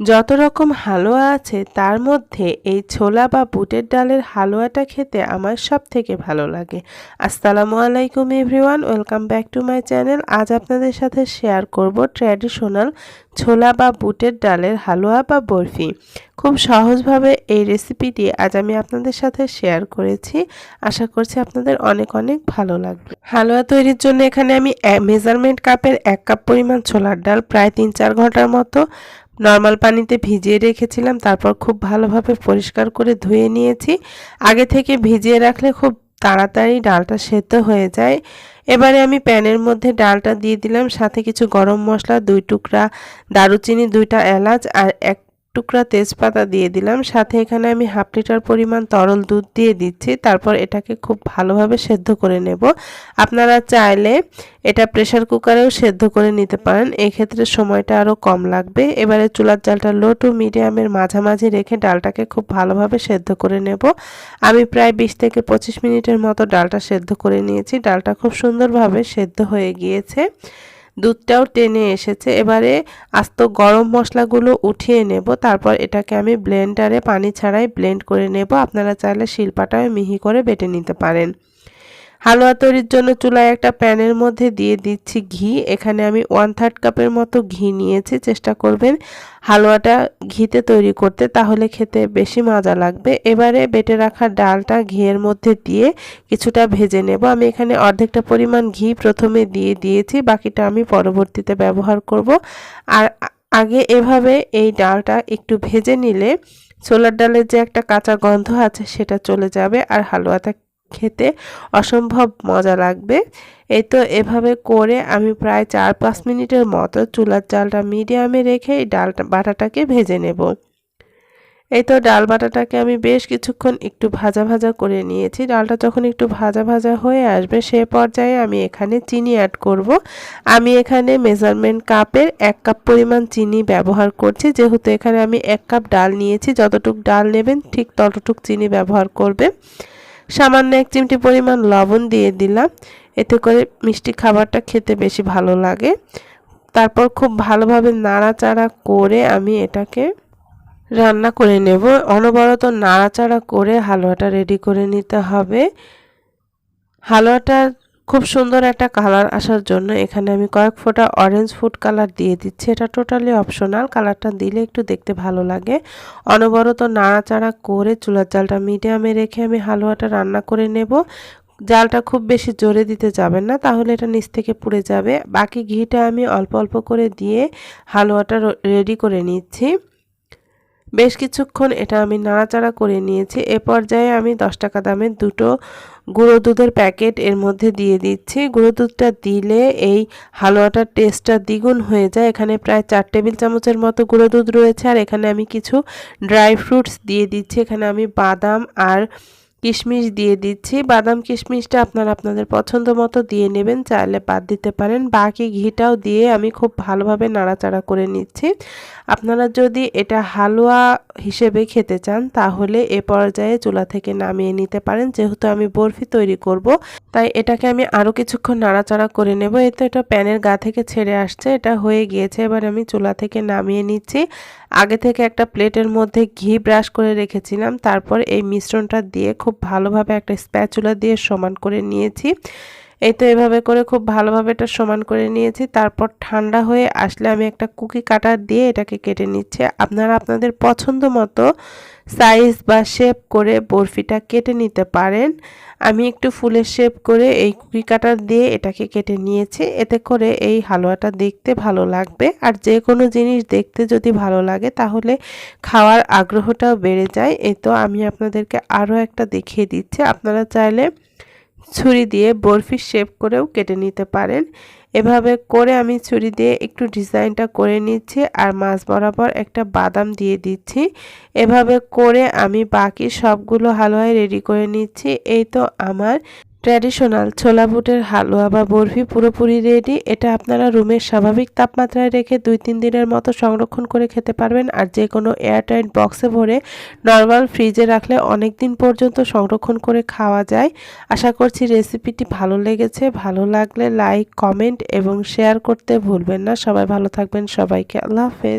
যত রকম হালুয়া আছে, তার মধ্যে এই ছোলা বা বুটের ডালের হালুয়াটা খেতে আমার সব থেকে ভালো লাগে। আসসালামু আলাইকুম everyone, welcome back to my channel. আজ আপনাদের সাথে শেয়ার করব ট্র্যাডিশনাল ছোলা বা বুটের ডালের হালুয়া বা বরফি। খুব সহজভাবে এই রেসিপিটি আজ আমি আপনাদের সাথে শেয়ার করেছি। আশা করছি আপনাদের অনেক অনেক ভালো লাগবে। হালুয়া তৈরির জন্য এখানে আমি মেজারমেন্ট কাপের এক কাপ পরিমাণ ছোলার ডাল প্রায় তিন চার ঘণ্টার মতো নর্মাল পানিতে ভিজিয়ে রেখেছিলাম, তারপর খুব ভালোভাবে পরিষ্কার করে ধুয়ে নিয়েছি। আগে থেকে ভিজিয়ে রাখলে খুব তাড়াতাড়ি ডালটা সেদ্ধ হয়ে যায়। এবারে আমি প্যানের মধ্যে ডালটা দিয়ে দিলাম, সাথে কিছু গরম মশলা, দুই টুকরা দারুচিনি, দুইটা এলাচ আর এক টুকরা তেজপাতা দিয়ে দিলাম। সাথে এখানে আমি হাফ লিটার পরিমাণ তরল দুধ দিয়ে দিচ্ছি। তারপর এটাকে খুব ভালোভাবে সেদ্ধ করে নেব। আপনারা চাইলে এটা প্রেশার কুকারেও সেদ্ধ করে নিতে পারেন। এক্ষেত্রে সময়টা আরও কম লাগবে। এবারে চুলার জালটা লো টু মিডিয়ামের মাঝামাঝি রেখে ডালটাকে খুব ভালোভাবে সেদ্ধ করে নেব। আমি প্রায় বিশ থেকে পঁচিশ মিনিটের মতো ডালটা সেদ্ধ করে নিয়েছি। ডালটা খুব সুন্দরভাবে সেদ্ধ হয়ে গিয়েছে। দুধটাও টেনে এসেছে। এবারে আস্ত গরম মশলাগুলো উঠিয়ে নেব। তারপর এটাকে আমি ব্লেন্ডারে, পানি ছাড়াই ব্লেন্ড করে নেব। আপনারা চাইলে শিল্পাটাও মিহি করে বেটে নিতে পারেন। হালুয়া তৈরির জন্য চুলায় একটা প্যানের মধ্যে দিয়ে দিচ্ছি ঘি। এখানে আমি ওয়ান থার্ড কাপের মতো ঘি নিয়েছি। চেষ্টা করবেন হালুয়াটা ঘিতে তৈরি করতে, তাহলে খেতে বেশি মজা লাগবে। এবারে বেটে রাখা ডালটা ঘিয়ের মধ্যে দিয়ে কিছুটা ভেজে নেব। আমি এখানে অর্ধেকটা পরিমাণ ঘি প্রথমে দিয়ে দিয়েছি, বাকিটা আমি পরবর্তীতে ব্যবহার করব। আর আগে এভাবে এই ডালটা একটু ভেজে নিলে ছোলার ডালের যে একটা কাঁচা গন্ধ আছে, সেটা চলে যাবে আর হালুয়াটা খেতে অসম্ভব মজা লাগবে। এই তো এভাবে করে আমি প্রায় চার পাঁচ মিনিটের মতো চুলার চালটা মিডিয়ামে রেখে এই ডালটা বাটাটাকে ভেজে নেব। এই তো ডাল বাটাটাকে আমি বেশ কিছুক্ষণ একটু ভাজা ভাজা করে নিয়েছি। ডালটা যখন একটু ভাজা ভাজা হয়ে আসবে সে পর্যায়ে আমি এখানে চিনি অ্যাড করব। আমি এখানে মেজারমেন্ট কাপের এক কাপ পরিমাণ চিনি ব্যবহার করছি। যেহেতু এখানে আমি এক কাপ ডাল নিয়েছি, যতটুক ডাল নেবেন ঠিক ততটুক চিনি ব্যবহার করবে সামান্য এক চিমটি পরিমাণ লবণ দিয়ে দিলাম। এতে করে মিষ্টি খাবারটা খেতে বেশি ভালো লাগে। তারপর খুব ভালোভাবে নাড়াচাড়া করে আমি এটাকে রান্না করে নেব। অনবরত নাড়াচাড়া করে হালুয়াটা রেডি করে নিতে হবে। হালুয়াটা খুব সুন্দর একটা কালার আসার জন্য এখানে আমি কয়েক ফোঁটা অরেঞ্জ ফুড কালার দিয়ে দিচ্ছি। এটা টোটালি অপশনাল কালারটা দিলে একটু দেখতে ভালো লাগে। অনবরত নাড়াচাড়া করে চুলার জালটা মিডিয়ামে রেখে আমি হালুয়াটা রান্না করে নেব। জালটা খুব বেশি জোরে দিতে যাবেন না, তাহলে এটা নিচ থেকে পুড়ে যাবে। বাকি ঘিটা আমি অল্প অল্প করে দিয়ে হালুয়াটা রেডি করে নিচ্ছি। বেশ কিছুক্ষণ এটা আমি নাড়াচাড়া করে নিয়েছি। এ পর্যায়ে আমি দশ টাকা দামের দুটো গুঁড়ো দুধের প্যাকেট এর মধ্যে দিয়ে দিচ্ছি। গুঁড়ো দুধটা দিলে এই হালুয়াটার টেস্টটা দ্বিগুণ হয়ে যায়। এখানে প্রায় চার টেবিল চামচের মতো গুঁড়ো দুধ রয়েছে। আর এখানে আমি কিছু ড্রাই ফ্রুটস দিয়ে দিচ্ছি। এখানে আমি বাদাম আর কিশমিশ দিয়ে দিচ্ছি। বাদাম কিশমিশটা আপনারা আপনাদের পছন্দ মতো দিয়ে নেবেন, চাইলে বাদ দিতে পারেন। বাকি ঘিটাও দিয়ে আমি খুব ভালোভাবে নাড়াচাড়া করে নিচ্ছি। আপনারা যদি এটা হালুয়া হিসেবে খেতে চান, তাহলে এ পর্যায়ে চুলা থেকে নামিয়ে নিতে পারেন। যেহেতু আমি বরফি তৈরি করব, তাই এটাকে আমি আরও কিছুক্ষণ নাড়াচাড়া করে নেব। এই তো এটা প্যানের গা থেকে ছেড়ে আসছে, এটা হয়ে গিয়েছে। এবার আমি চুলা থেকে নামিয়ে নিচ্ছি। আগে থেকে একটা প্লেটের মধ্যে ঘি ব্রাশ করে রেখেছিলাম। তারপর এই মিশ্রণটা দিয়ে খুব ভালোভাবে একটা স্প্যাচুলা দিয়ে সমান করে নিয়েছি। এই তো এভাবে করে খুব ভালোভাবে এটা সমান করে নিয়েছি। তারপর ঠান্ডা হয়ে আসলে আমি একটা কুকি কাটার দিয়ে এটাকে কেটে নিচ্ছি। আপনারা আপনাদের পছন্দ মতো সাইজ বা শেপ করে বরফিটা কেটে নিতে পারেন। আমি একটু ফুলের শেপ করে এই কুকি কাটার দিয়ে এটাকে কেটে নিয়েছি। এতে করে এই হালুয়াটা দেখতে ভালো লাগবে। আর যে কোনো জিনিস দেখতে যদি ভালো লাগে তাহলে খাওয়ার আগ্রহটাও বেড়ে যায়। এই তো আমি আপনাদেরকে আরও একটা দেখিয়ে দিচ্ছি। আপনারা চাইলে ছুরি দিয়ে বরফি শেপ করেও কেটে নিতে পারেন। এভাবে করে আমি ছুরি দিয়ে একটু ডিজাইনটা করে নিচ্ছি আর মাছ বরাবর একটা বাদাম দিয়ে দিচ্ছি। এভাবে করে আমি বাকি সবগুলো হালুয়াই রেডি করে নিচ্ছি। এই তো আমার ট্র্যাডিশনাল ছোলা বুটের হালুয়া বা বরফি পুরোপুরি রেডি এটা আপনারা রুমের স্বাভাবিক তাপমাত্রায় রেখে দুই তিন দিনের মতো সংরক্ষণ করে খেতে পারবেন। আর যে কোনো এয়ারটাইট বক্সে ভরে নর্মাল ফ্রিজে রাখলে অনেক দিন পর্যন্ত সংরক্ষণ করে খাওয়া যায়। আশা করছি রেসিপিটি ভালো লেগেছে। ভালো লাগলে লাইক কমেন্ট এবং শেয়ার করতে ভুলবেন না। সবাই ভালো থাকবেন। সবাইকে আল্লাহ হাফেজ।